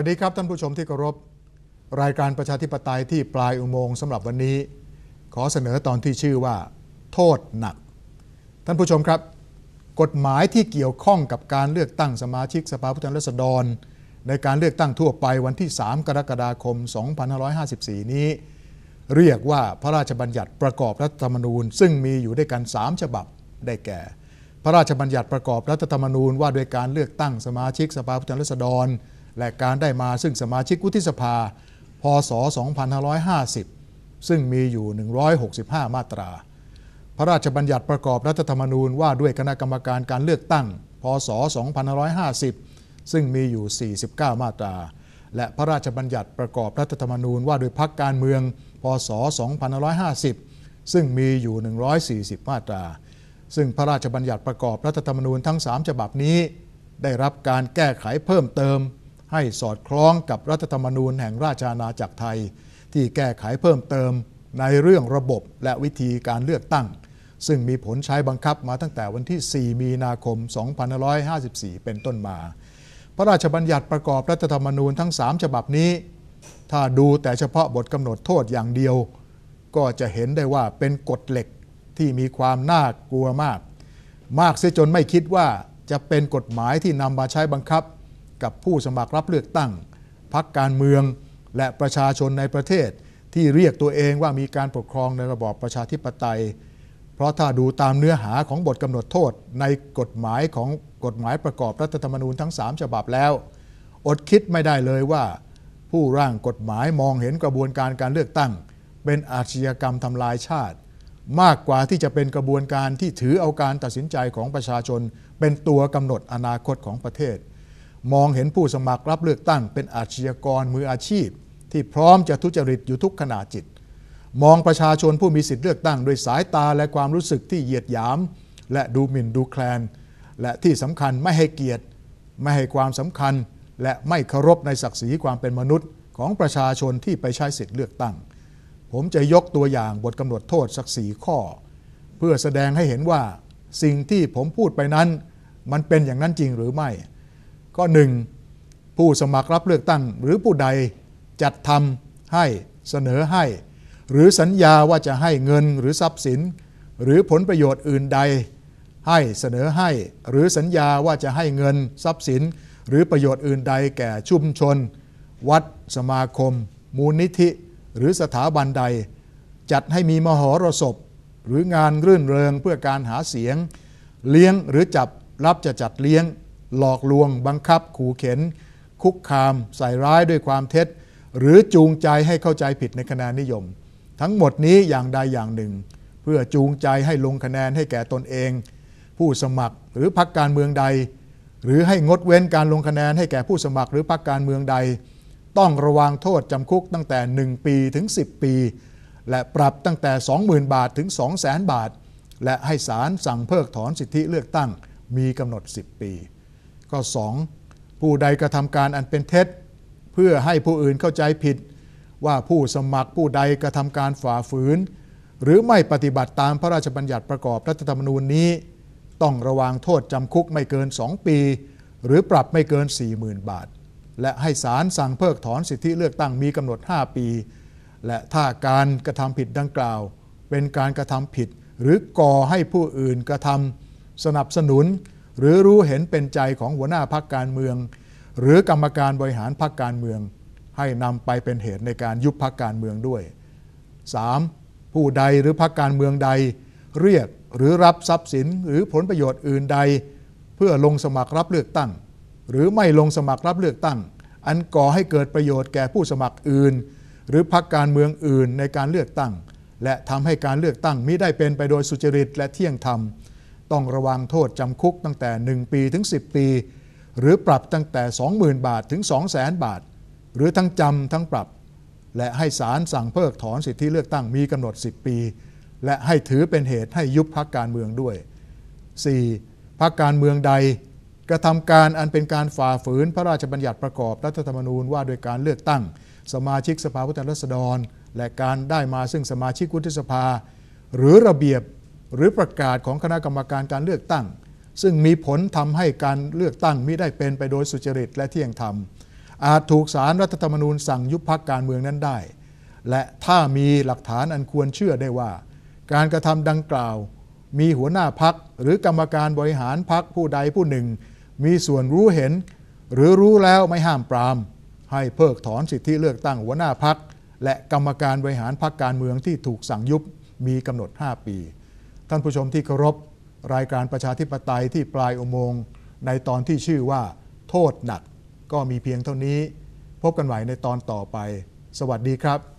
วัสดีครับท่านผู้ชมที่เคารพรายการประชาธิปไตยที่ปลายอุโมงค์สำหรับวันนี้ ขอเสนอตอนที่ชื่อว่า โทษหนัก ท่านผู้ชมครับ กฎหมายที่เกี่ยวข้องกับการเลือกตั้งสมาชิกสภาผู้แทนราษฎร ในการเลือกตั้งทั่วไปวันที่ 3 กรกฎาคม 2554 นี้ เรียกว่าพระราชบัญญัติประกอบรัฐธรรมนูญ ซึ่งมีอยู่ด้วยกัน 3 ฉบับได้แก่ พระราชบัญญัติประกอบรัฐธรรมนูญว่าด้วยการเลือกตั้งสมาชิกสภาผู้แทนราษฎร และการได้มาซึ่งสมาชิกวุฒิสภา พศ 2550 ซึ่งมีอยู่ 165 มาตรา พระราชบัญญัติประกอบรัฐธรรมนูญว่าด้วยคณะกรรมการการเลือกตั้ง พศ 2550 ซึ่งมีอยู่ 49 มาตรา และพระราชบัญญัติประกอบรัฐธรรมนูญว่าด้วยพรรคการเมือง พศ 2550 ซึ่งมีอยู่ 140 มาตรา ซึ่งพระราชบัญญัติประกอบรัฐธรรมนูญทั้ง 3 ฉบับนี้ได้รับการแก้ไขเพิ่มเติม ให้สอดคล้องกับรัฐธรรมนูญแห่งราชอาณาจักรไทย ที่แก้ไขเพิ่มเติมในเรื่องระบบและวิธีการเลือกตั้ง ซึ่งมีผลใช้บังคับมาตั้งแต่วันที่ 4 มีนาคม 2554 เป็นต้นมา พระราชบัญญัติประกอบรัฐธรรมนูญทั้ง 3 ฉบับนี้ ถ้าดูแต่เฉพาะบทกำหนดโทษอย่างเดียว ก็จะเห็นได้ว่าเป็นกฎเหล็กที่มีความน่ากลัวมาก มากเสียจนไม่คิดว่าจะเป็นกฎหมายที่นำมาใช้บังคับ กับผู้สมัครรับเลือกตั้ง พักการเมืองและประชาชนในประเทศ ที่เรียกตัวเองว่ามีการปกครองในระบอบประชาธิปไตย เพราะถ้าดูตามเนื้อหาของบทกำหนดโทษในกฎหมายของกฎหมายประกอบรัฐธรรมนูญทั้ง 3 ฉบับแล้ว อดคิดไม่ได้เลยว่า ผู้ร่างกฎหมายมองเห็นกระบวนการการเลือกตั้ง เป็นอาชญากรรมทำลายชาติ มากกว่าที่จะเป็นกระบวนการที่ถือเอาการตัดสินใจของประชาชน เป็นตัวกำหนดอนาคตของประเทศ มองเห็นผู้สมัครรับเลือกตั้งเป็นอาชญากรมืออาชีพ ที่พร้อมจะทุจริตอยู่ทุกขณะจิต มองประชาชนผู้มีสิทธิเลือกตั้ง โดยสายตาและความรู้สึกที่เหยียดหยาม และดูหมิ่นดูแคลน และที่สำคัญไม่ให้เกียรติ ไม่ให้ความสำคัญ และไม่เคารพในศักดิ์ศรีความเป็นมนุษย์ของประชาชนที่ไปใช้สิทธิเลือกตั้ง ผมจะยกตัวอย่างบทกำหนดโทษสักสีข้อ เพื่อแสดงให้เห็นว่าสิ่งที่ผมพูดไปนั้น มันเป็นอย่างนั้นจริงหรือไม่ ก็หนึ่งผู้สมัครรับเลือกตั้ง หรือผู้ใดจัดทำให้เสนอให้ หรือสัญญาว่าจะให้เงินหรือทรัพย์สิน หรือผลประโยชน์อื่นใด ให้เสนอให้ หรือสัญญาว่าจะให้เงินทรัพย์สิน หรือประโยชน์อื่นใดแก่ชุมชน วัด สมาคม มูลนิธิ หรือสถาบันใด จัดให้มีมหรสพ หรืองานรื่นเริงเพื่อการหาเสียง เลี้ยงหรือจับรับจะจัดเลี้ยง หลอกลวง บังคับ ขู่เข็น คุกคาม ใส่ร้ายด้วยความเท็จ หรือจูงใจให้เข้าใจผิดในคะแนนนิยม ทั้งหมดนี้อย่างใดอย่างหนึ่ง เพื่อจูงใจให้ลงคะแนนให้แก่ตนเอง ผู้สมัครหรือพรรคการเมืองใด หรือให้งดเว้นการลงคะแนนให้แก่ผู้สมัครหรือพรรคการเมืองใด ต้องระวังโทษจำคุกตั้งแต่ 1 ปีถึง 10 ปี และปรับตั้งแต่ 20,000 บาทถึง 200,000 บาท และให้ศาลสั่งเพิกถอนสิทธิเลือกตั้งมีกำหนด 10 ปี ก็ 2. ผู้ใดกระทำการอันเป็นเท็จ เพื่อให้ผู้อื่นเข้าใจผิด ว่าผู้สมัครผู้ใดกระทำการฝ่าฝืน หรือไม่ปฏิบัติตามพระราชบัญญัติประกอบรัฐธรรมนูญนี้ ต้องระวางโทษจำคุกไม่เกิน 2 ปี หรือปรับไม่เกิน 40,000 บาท และให้ศาลสั่งเพิกถอนสิทธิเลือกตั้งมีกำหนด 5 ปี และถ้าการกระทำผิดดังกล่าว เป็นการกระทำผิด หรือก่อให้ผู้อื่นกระทำสนับสนุน หรือรู้เห็นเป็นใจของหัวหน้าพักการเมือง หรือกรรมการบริหารพักการเมือง ให้นำไปเป็นเหตุในการยุบพักการเมืองด้วย 3. ผู้ใดหรือพักการเมืองใด เรียกหรือรับทรัพย์สินหรือผลประโยชน์อื่นใด เพื่อลงสมัครรับเลือกตั้ง หรือไม่ลงสมัครรับเลือกตั้ง อันก่อให้เกิดประโยชน์แก่ผู้สมัครอื่น หรือพักการเมืองอื่นในการเลือกตั้ง และทำให้การเลือกตั้งมิได้เป็นไปโดยสุจริตและเที่ยงธรรม ต้องระวังโทษจำคุกตั้งแต่ 1 ปีถึง 10 ปี หรือปรับตั้งแต่ 20,000 บาทถึง 200,000 บาท หรือทั้งจำทั้งปรับ และให้ศาลสั่งเพิกถอนสิทธิเลือกตั้งมีกำหนด 10 ปี และให้ถือเป็นเหตุให้ยุบพักการเมืองด้วย 4. พักการเมืองใด กระทำการอันเป็นการฝ่าฝืนพระราชบัญญัติประกอบรัฐธรรมนูญว่าโดยการเลือกตั้ง สมาชิกสภาผู้แทนราษฎร และการได้มาซึ่งสมาชิกวุฒิสภา หรือระเบียบ หรือประกาศของคณะกรรมการการเลือกตั้ง ซึ่งมีผลทำให้การเลือกตั้งมิได้เป็นไปโดยสุจริตและเที่ยงธรรม อาจถูกสารรัฐธรรมนูญสั่งยุบพักการเมืองนั้นได้ และถ้ามีหลักฐานอันควรเชื่อได้ว่า การกระทำดังกล่าว มีหัวหน้าพักหรือกรรมการบริหารพักผู้ใดผู้หนึ่ง มีส่วนรู้เห็น หรือรู้แล้วไม่ห้ามปราม ให้เพิกถอนสิทธิเลือกตั้งหัวหน้าพักและกรรมการบริหารพักการเมืองที่ถูกสั่งยุบมีกำหนด 5 ปี ท่านผู้ชมที่เคารพรายการประชาธิปไตยที่ปลายอุโมงค์ในตอนที่ชื่อว่า โทษหนัก ก็มีเพียงเท่านี้ พบกันใหม่ในตอนต่อไป สวัสดีครับ